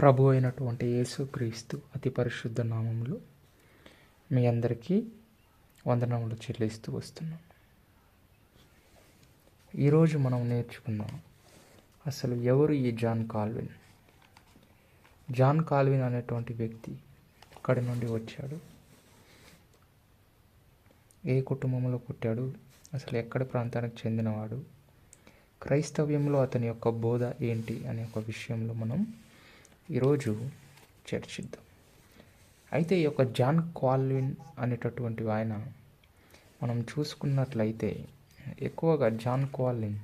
ప్రభు అయినటువంటి యేసుక్రీస్తు అతి పరిశుద్ధ నామంలో మీ అందరికీ వందనములు చెల్లిస్తూ వస్తున్నాం. ఈరోజు మనం నేర్చుకుందాం అసలు ఎవరు ఈ జాన్ కాల్విన్? జాన్ కాల్విన్ అనేటువంటి వ్యక్తి అక్కడి నుండి వచ్చాడు. ఏ కుటుంబంలో పుట్టాడు? అసలు ఎక్కడ ప్రాంతానికి చెందినవాడు? క్రైస్తవ్యంలో అతని యొక్క బోధ ఏంటి అనే ఒక విషయంలో మనం ఈరోజు చర్చిద్దాం. అయితే ఈ యొక్క జాన్ కాల్విన్ అనేటటువంటి ఆయన మనం చూసుకున్నట్లయితే ఎక్కువగా జాన్ కాల్విన్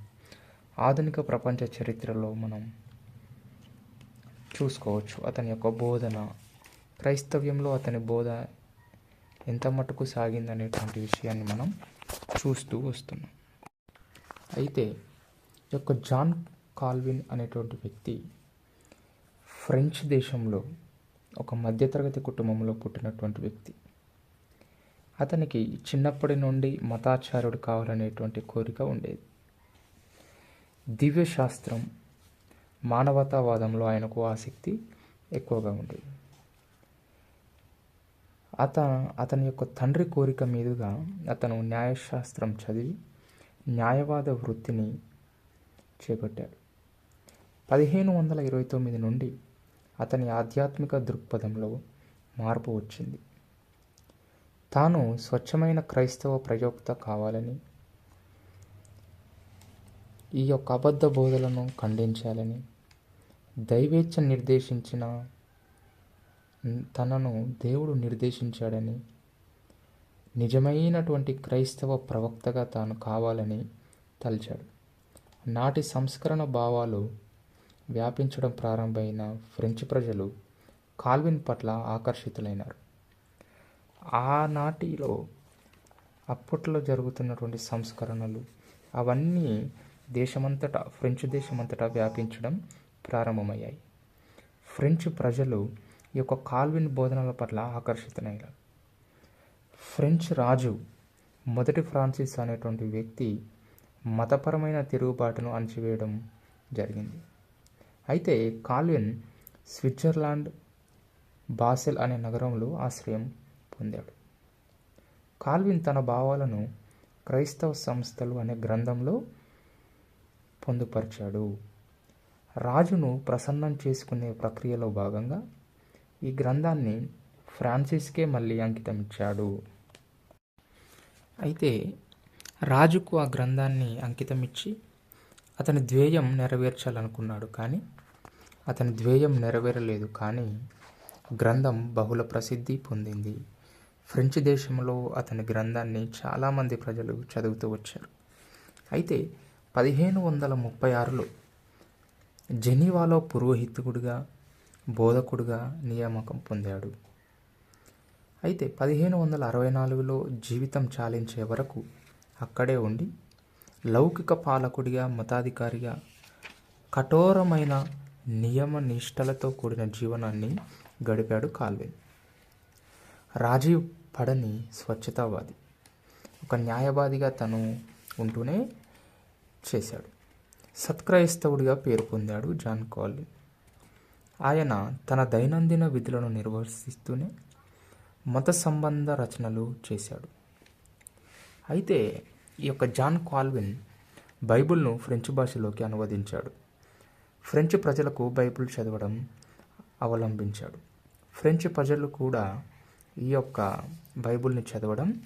ఆధునిక ప్రపంచ చరిత్రలో మనం చూసుకోవచ్చు. అతని యొక్క బోధన క్రైస్తవ్యంలో అతని బోధ ఎంత మటుకు సాగిందనేటువంటి విషయాన్ని మనం చూస్తూ వస్తున్నాం. అయితే ఈ యొక్క జాన్ కాల్విన్ అనేటువంటి వ్యక్తి ఫ్రెంచ్ దేశంలో ఒక మధ్యతరగతి కుటుంబంలో పుట్టినటువంటి వ్యక్తి. అతనికి చిన్నప్పటి నుండి మతాచార్యుడు కావాలనేటువంటి కోరిక ఉండేది. దివ్యశాస్త్రం మానవతావాదంలో ఆయనకు ఆసక్తి ఎక్కువగా ఉండేది. అత అతని యొక్క తండ్రి కోరిక మీదుగా అతను న్యాయశాస్త్రం చదివి న్యాయవాద వృత్తిని చేపట్టాడు. పదిహేను వందల ఇరవై తొమ్మిది నుండి అతని ఆధ్యాత్మిక దృక్పథంలో మార్పు వచ్చింది. తాను స్వచ్ఛమైన క్రైస్తవ ప్రయోక్త కావాలని ఈ యొక్క అబద్ధ బోధలను ఖండించాలని దైవేచ్ఛ నిర్దేశించిన తనను దేవుడు నిర్దేశించాడని నిజమైనటువంటి క్రైస్తవ ప్రవక్తగా తాను కావాలని తలిచాడు. నాటి సంస్కరణ భావాలు వ్యాపించడం ప్రారంభమైన ఫ్రెంచ్ ప్రజలు కాల్విన్ పట్ల ఆకర్షితులైనారు. ఆనాటిలో అప్పట్లో జరుగుతున్నటువంటి సంస్కరణలు అవన్నీ దేశమంతటా ఫ్రెంచ్ దేశమంతటా వ్యాపించడం ప్రారంభమయ్యాయి. ఫ్రెంచ్ ప్రజలు ఈ యొక్క కాల్విన్ బోధనల పట్ల ఆకర్షితులయ్యారు ఫ్రెంచ్ రాజు మొదటి ఫ్రాన్సిస్ అనేటువంటి వ్యక్తి మతపరమైన తిరుగుబాటును అణచివేయడం జరిగింది. అయితే కాల్విన్ స్విట్జర్లాండ్ బాసెల్ అనే నగరంలో ఆశ్రయం పొందాడు. కాల్విన్ తన భావాలను క్రైస్తవ సంస్థలు అనే గ్రంథంలో పొందుపరిచాడు. రాజును ప్రసన్నం చేసుకునే ప్రక్రియలో భాగంగా ఈ గ్రంథాన్ని ఫ్రాన్సిస్కే మళ్ళీ అంకితమిచ్చాడు. అయితే రాజుకు ఆ గ్రంథాన్ని అంకితం ఇచ్చి అతని ధ్యేయం నెరవేర్చాలనుకున్నాడు కానీ అతని ధ్యేయం నెరవేరలేదు కానీ గ్రంథం బహుళ ప్రసిద్ధి పొందింది. ఫ్రెంచ్ దేశంలో అతని గ్రంథాన్ని చాలామంది ప్రజలు చదువుతూ వచ్చారు. అయితే పదిహేను వందల ముప్పై ఆరులో జెనీవాలో పురోహితుడిగా బోధకుడుగా నియామకం పొందాడు. అయితే పదిహేను వందల అరవై నాలుగులో జీవితం చాలించే వరకు అక్కడే ఉండి లౌకిక పాలకుడిగా మతాధికారిగా కఠోరమైన నియమ నిష్టలతో కూడిన జీవనాన్ని గడిపాడు కాల్విన్. రాజీవ్ పడని స్వచ్ఛతావాది. ఒక న్యాయవాదిగా తను ఉంటూనే చేశాడు. సత్క్రైస్తవుడిగా పేరు పొందాడు జాన్ కాల్విన్. ఆయన తన దైనందిన విధులను నిర్వర్తిస్తూనే మత సంబంధ రచనలు చేశాడు. అయితే ఈ యొక్క జాన్ కాల్విన్ బైబిల్ను ఫ్రెంచ్ భాషలోకి అనువదించాడు. ఫ్రెంచ్ ప్రజలకు బైబిల్ చదవడం అవలంబించాడు. ఫ్రెంచ్ ప్రజలు కూడా ఈ యొక్క బైబిల్ని చదవడం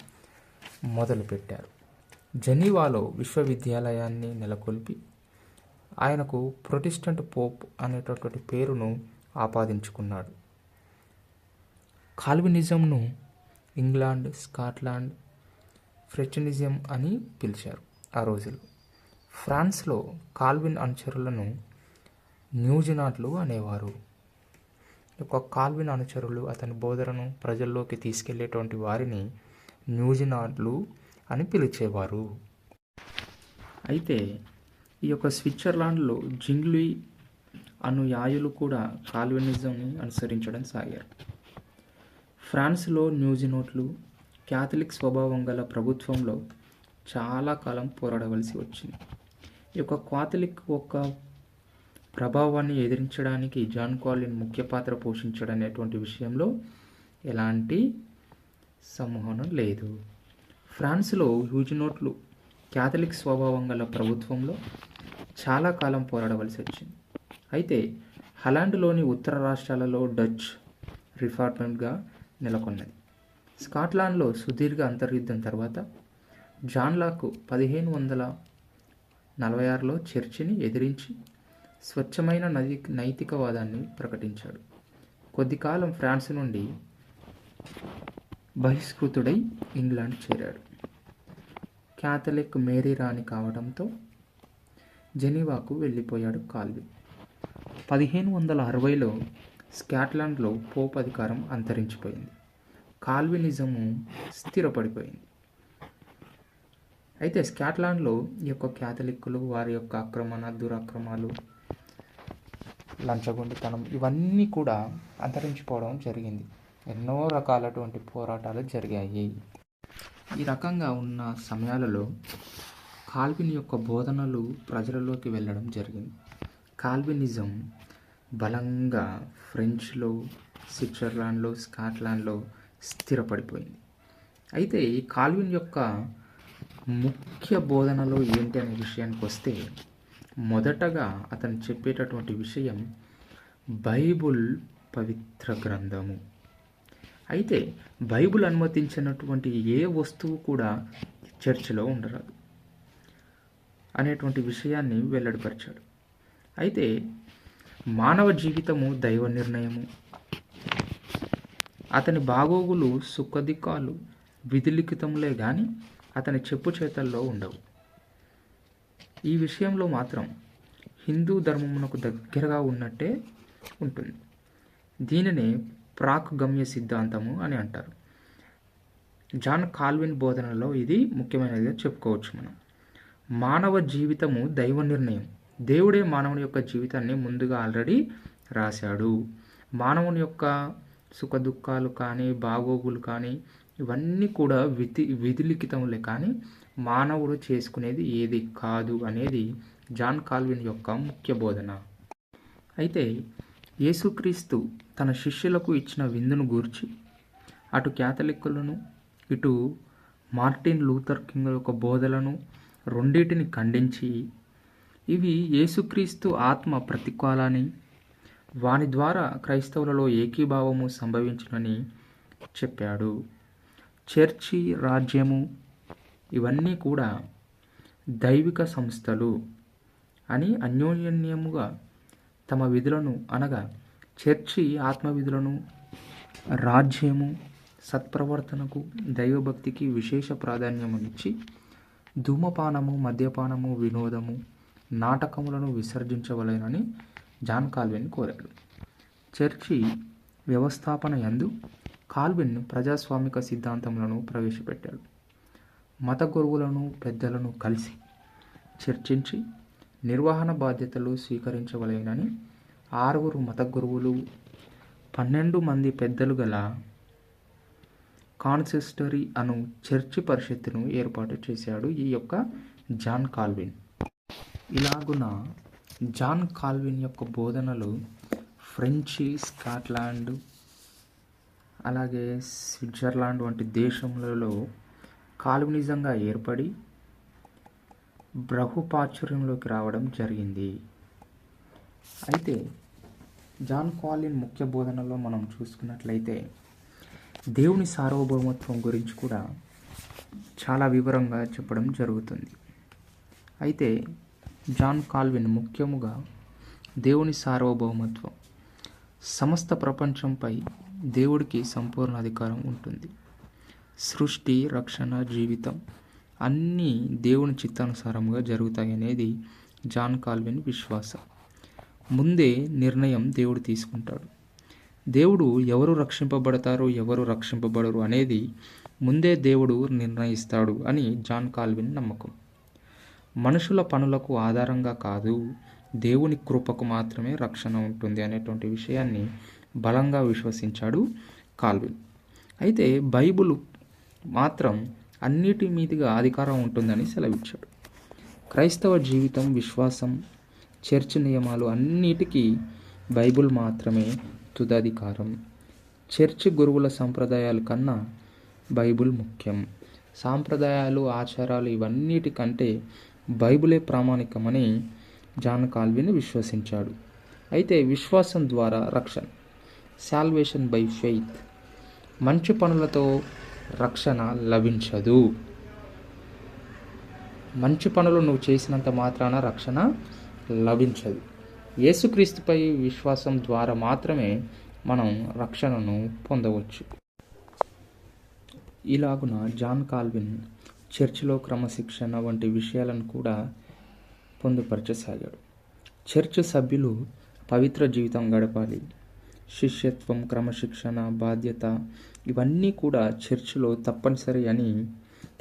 మొదలుపెట్టారు. జెనీవాలో విశ్వవిద్యాలయాన్ని నెలకొల్పి ఆయనకు ప్రొటెస్టెంట్ పోప్ అనేటటువంటి పేరును ఆపాదించుకున్నాడు. కాల్వినిజంను ఇంగ్లాండ్ స్కాట్లాండ్ ఫ్రెచనిజం అని పిలిచారు ఆ రోజులు ఫ్రాన్స్లో కాల్విన్ అనుచరులను న్యూజినాట్లు అనేవారు. యొక్క కాల్విన్ అనుచరులు అతని బోధనను ప్రజల్లోకి తీసుకెళ్ళేటువంటి వారిని న్యూజినాట్లు అని పిలిచేవారు. అయితే ఈ యొక్క స్విట్జర్లాండ్లో జింగ్లీ అను యాయులు కూడా కాల్వినిజంని అనుసరించడం సాగారు. ఫ్రాన్స్లో న్యూజినోట్లు క్యాథలిక్ స్వభావం గల ప్రభుత్వంలో చాలా కాలం పోరాడవలసి వచ్చింది. ఈ యొక్క క్యాథలిక్ ఒక ప్రభావాన్ని ఎదిరించడానికి జాన్ కాలిన్ ముఖ్య పాత్ర పోషించడం అనేటువంటి విషయంలో ఎలాంటి సంవహనం లేదు. ఫ్రాన్స్లో హ్యూజినోట్లు క్యాథలిక్ స్వభావం గల ప్రభుత్వంలో చాలా కాలం పోరాడవలసి వచ్చింది. అయితే హలాండ్లోని ఉత్తర రాష్ట్రాలలో డచ్ రిఫార్మెంట్గా నెలకొన్నది. స్కాట్లాండ్లో సుదీర్ఘ అంతర్యుద్ధం తర్వాత జాన్లాకు పదిహేను వందల నలభై ఆరులో చర్చిని ఎదిరించి స్వచ్ఛమైన నది నైతికవాదాన్ని ప్రకటించాడు. కొద్ది కాలం ఫ్రాన్స్ నుండి బహిష్కృతుడై ఇంగ్లాండ్ చేరాడు. క్యాథలిక్ మేరీ రాణి కావడంతో జెనీవాకు వెళ్ళిపోయాడు కాల్విన్ పదిహేను వందల అరవైలో స్కాట్లాండ్లో పోప్ అధికారం అంతరించిపోయింది. కాల్వినిజము స్థిరపడిపోయింది. అయితే స్కాట్లాండ్లో ఈ యొక్క క్యాథలిక్కులు వారి యొక్క ఆక్రమణ దురాక్రమాలు లంచగొండితనం ఇవన్నీ కూడా అంతరించిపోవడం జరిగింది. ఎన్నో రకాలటువంటి పోరాటాలు జరిగాయి. ఈ రకంగా ఉన్న సమయాలలో కాల్విన్ యొక్క బోధనలు ప్రజలలోకి వెళ్ళడం జరిగింది. కాల్వినిజం బలంగా ఫ్రెంచ్లో స్విట్జర్లాండ్లో స్కాట్లాండ్లో స్థిరపడిపోయింది. అయితే ఈ కాల్విన్ యొక్క ముఖ్య బోధనలు ఏంటి అనే విషయానికి వస్తే మొదటగా అతను చెప్పేటటువంటి విషయం బైబుల్ పవిత్ర గ్రంథము. అయితే బైబుల్ అనుమతించినటువంటి ఏ వస్తువు కూడా చర్చిలో ఉండరాదు అనేటువంటి విషయాన్ని వెల్లడిపరిచాడు. అయితే మానవ జీవితము దైవ నిర్ణయము. అతని బాగోగులు సుఖదిక్కాలు విధిలిఖితములే కానీ అతని చెప్పు చేతల్లో ఉండవు. ఈ విషయంలో మాత్రం హిందూ ధర్మమునకు దగ్గరగా ఉన్నట్టే ఉంటుంది. దీనినే ప్రాక్ గమ్య సిద్ధాంతము అని అంటారు. జాన్ కాల్విన్ బోధనలో ఇది ముఖ్యమైనదిగా చెప్పుకోవచ్చు మనం. మానవ జీవితము దైవ నిర్ణయం. దేవుడే మానవుని యొక్క జీవితాన్ని ముందుగా ఆల్రెడీ రాశాడు. మానవుని యొక్క సుఖ దుఃఖాలు కానీ బాగోగులు కానీ ఇవన్నీ కూడా విధి విధిలిఖితములే కానీ మానవుడు చేసుకునేది ఏది కాదు అనేది జాన్ కాల్విన్ యొక్క ముఖ్య బోధన. అయితే యేసుక్రీస్తు తన శిష్యులకు ఇచ్చిన విందును గూర్చి అటు క్యాథలిక్కులను ఇటు మార్టిన్ లూథర్ కింగ్ యొక్క బోధలను రెండింటిని ఖండించి ఇవి యేసుక్రీస్తు ఆత్మ ప్రతికాలని వాని ద్వారా క్రైస్తవులలో ఏకీభావము సంభవించునని చెప్పాడు. చర్చి రాజ్యము ఇవన్నీ కూడా దైవిక సంస్థలు అని అన్యోన్యముగా తమ విధులను అనగా చర్చి ఆత్మ విధులను రాజ్యము సత్ప్రవర్తనకు దైవభక్తికి విశేష ప్రాధాన్యము ఇచ్చి ధూమపానము మద్యపానము వినోదము నాటకములను విసర్జించవలెనని జాన్ కాల్వెన్ కోరాడు. చర్చి వ్యవస్థాపన యందు కాల్విన్ ప్రజాస్వామిక సిద్ధాంతములను ప్రవేశపెట్టాడు. మత గురువులను పెద్దలను కలిసి చర్చించి నిర్వహణ బాధ్యతలు స్వీకరించవలేనని ఆరుగురు మత గురువులు పన్నెండు మంది పెద్దలు గల కాన్సిస్టరీ అను చర్చి పరిషత్తును ఏర్పాటు చేశాడు ఈ యొక్క జాన్ కాల్విన్. ఇలాగున జాన్ కాల్విన్ యొక్క బోధనలు ఫ్రెంచి స్కాట్లాండ్ అలాగే స్విట్జర్లాండ్ వంటి దేశములలో కాలునిజంగా ఏర్పడి బ్రహుపాచుర్యంలోకి రావడం జరిగింది. అయితే జాన్ కాలిన్ ముఖ్య బోధనలో మనం చూసుకున్నట్లయితే దేవుని సార్వభౌమత్వం గురించి కూడా చాలా వివరంగా చెప్పడం జరుగుతుంది. అయితే జాన్ కాల్విన్ ముఖ్యముగా దేవుని సార్వభౌమత్వం సమస్త ప్రపంచంపై దేవుడికి సంపూర్ణ అధికారం ఉంటుంది. సృష్టి రక్షణ జీవితం అన్నీ దేవుని చిత్తానుసారంగా జరుగుతాయి అనేది జాన్ కాల్విన్ విశ్వాసం. ముందే నిర్ణయం దేవుడు తీసుకుంటాడు. దేవుడు ఎవరు రక్షింపబడతారు ఎవరు రక్షింపబడరు అనేది ముందే దేవుడు నిర్ణయిస్తాడు అని జాన్ కాల్విన్ నమ్మకం. మనుషుల పనులకు ఆధారంగా కాదు దేవుని కృపకు మాత్రమే రక్షణ ఉంటుంది అనేటువంటి విషయాన్ని బలంగా విశ్వసించాడు కాల్విన్. అయితే బైబుల్ మాత్రం అన్నిటి మీదుగా అధికారం ఉంటుందని సెలవిచ్చాడు. క్రైస్తవ జీవితం విశ్వాసం చర్చ్ నియమాలు అన్నిటికీ బైబుల్ మాత్రమే తుదధికారం. చర్చ్ గురువుల సంప్రదాయాల కన్నా బైబుల్ ముఖ్యం. సాంప్రదాయాలు ఆచారాలు ఇవన్నిటికంటే బైబులే ప్రామాణికమని జాన్ కాల్విన్ విశ్వసించాడు. అయితే విశ్వాసం ద్వారా రక్షణ. శాల్వేషన్ బై ఫెయిత్ మంచి పనులతో రక్షణ లభించదు. మంచి పనులు నువ్వు చేసినంత మాత్రాన రక్షణ లభించదు. యేసుక్రీస్తుపై విశ్వాసం ద్వారా మాత్రమే మనం రక్షణను పొందవచ్చు. ఇలాగున జాన్ కాల్విన్ చర్చిలో క్రమశిక్షణ వంటి విషయాలను కూడా పొందుపరచసాగాడు. చర్చ్ సభ్యులు పవిత్ర జీవితం గడపాలి. శిష్యత్వం క్రమశిక్షణ బాధ్యత ఇవన్నీ కూడా చర్చిలో తప్పనిసరి అని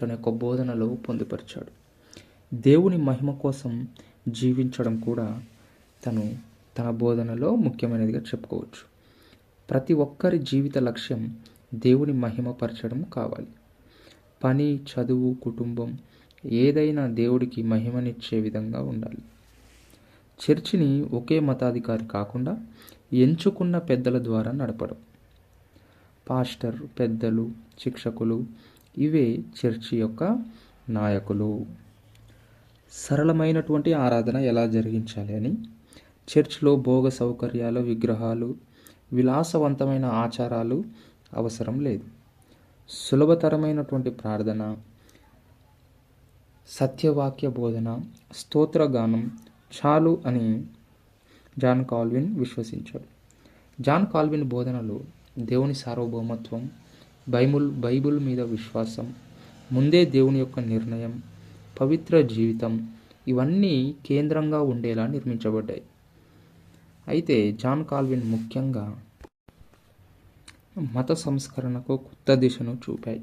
తన యొక్క బోధనలో పొందుపరిచాడు. దేవుని మహిమ కోసం జీవించడం కూడా తను తన బోధనలో ముఖ్యమైనదిగా చెప్పుకోవచ్చు. ప్రతి ఒక్కరి జీవిత లక్ష్యం దేవుని మహిమపరచడం కావాలి. పని చదువు కుటుంబం ఏదైనా దేవుడికి మహిమనిచ్చే విధంగా ఉండాలి. చర్చిని ఒకే మతాధికారి కాకుండా ఎంచుకున్న పెద్దల ద్వారా నడపడం. పాస్టర్ పెద్దలు శిక్షకులు ఇవే చర్చి యొక్క నాయకులు. సరళమైనటువంటి ఆరాధన ఎలా జరిగించాలి అని? చర్చ్లో భోగ సౌకర్యాలు విగ్రహాలు విలాసవంతమైన ఆచారాలు అవసరం లేదు. సులభతరమైనటువంటి ప్రార్థన సత్యవాక్య బోధన స్తోత్రగానం చాలు అని జాన్ కాల్విన్ విశ్వసించాడు. జాన్ కాల్విన్ బోధనలు దేవుని సార్వభౌమత్వం బైబుల్ బైబుల్ మీద విశ్వాసం ముందే దేవుని యొక్క నిర్ణయం పవిత్ర జీవితం ఇవన్నీ కేంద్రంగా ఉండేలా నిర్మించబడ్డాయి. అయితే జాన్ కాల్విన్ ముఖ్యంగా మత సంస్కరణకు కొత్త దిశను చూపాయి.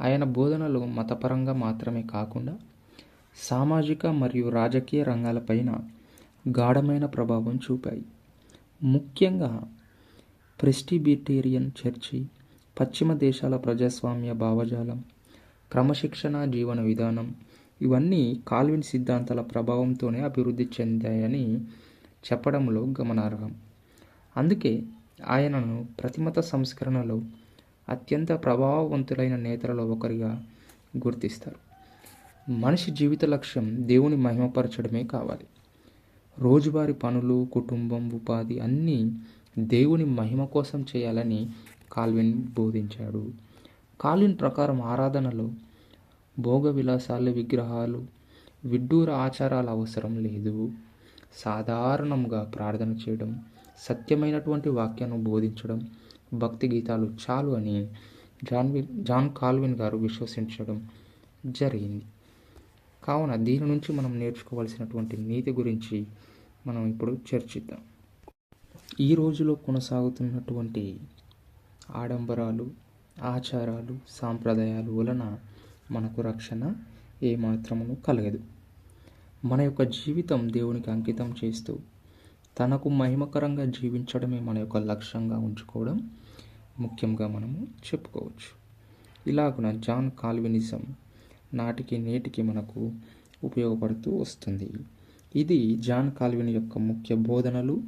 ఆయన బోధనలు మతపరంగా మాత్రమే కాకుండా సామాజిక మరియు రాజకీయ రంగాలపైన గాఢమైన ప్రభావం చూపాయి. ముఖ్యంగా ప్రెస్టిబిటేరియన్ చర్చి పశ్చిమ దేశాల ప్రజాస్వామ్య భావజాలం క్రమశిక్షణ జీవన విధానం ఇవన్నీ కాల్విన్ సిద్ధాంతాల ప్రభావంతోనే అభివృద్ధి చెందాయని చెప్పడంలో గమనార్హం. అందుకే ఆయనను ప్రతిమత సంస్కరణలో అత్యంత ప్రభావవంతులైన నేతలలో ఒకరిగా గుర్తిస్తారు. మనిషి జీవిత లక్ష్యం దేవుని మహిమపరచడమే కావాలి. రోజువారి పనులు కుటుంబం ఉపాధి అన్నీ దేవుని మహిమ కోసం చేయాలని కాల్విన్ బోధించాడు. కాల్విన్ ప్రకారం ఆరాధనలో భోగ విలాసాలు విగ్రహాలు విడ్డూర ఆచారాలు అవసరం లేదు. సాధారణంగా ప్రార్థన చేయడం సత్యమైనటువంటి వాక్యాన్ని బోధించడం భక్తి గీతాలు చాలు అని జాన్వి జాన్ కాల్విన్ గారు విశ్వసించడం జరిగింది. కావున దీని నుంచి మనం నేర్చుకోవాల్సినటువంటి నీతి గురించి మనం ఇప్పుడు చర్చిద్దాం. ఈ రోజులో కొనసాగుతున్నటువంటి ఆడంబరాలు ఆచారాలు సాంప్రదాయాలు వలన మనకు రక్షణ ఏమాత్రమును కలగదు. మన యొక్క జీవితం దేవునికి అంకితం చేస్తూ తనకు మహిమకరంగా జీవించడమే మన యొక్క లక్ష్యంగా ఉంచుకోవడం ముఖ్యంగా మనము చెప్పుకోవచ్చు. ఇలాగున జాన్ కాల్వినిజం నాటికి నేటికి మనకు ఉపయోగపడుతూ వస్తుంది. ఇది జాన్ కాల్విన్ యొక్క ముఖ్య బోధనలు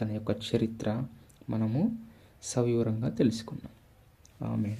తన యొక్క చరిత్ర మనము సవివరంగా తెలుసుకున్నాం. ఆమె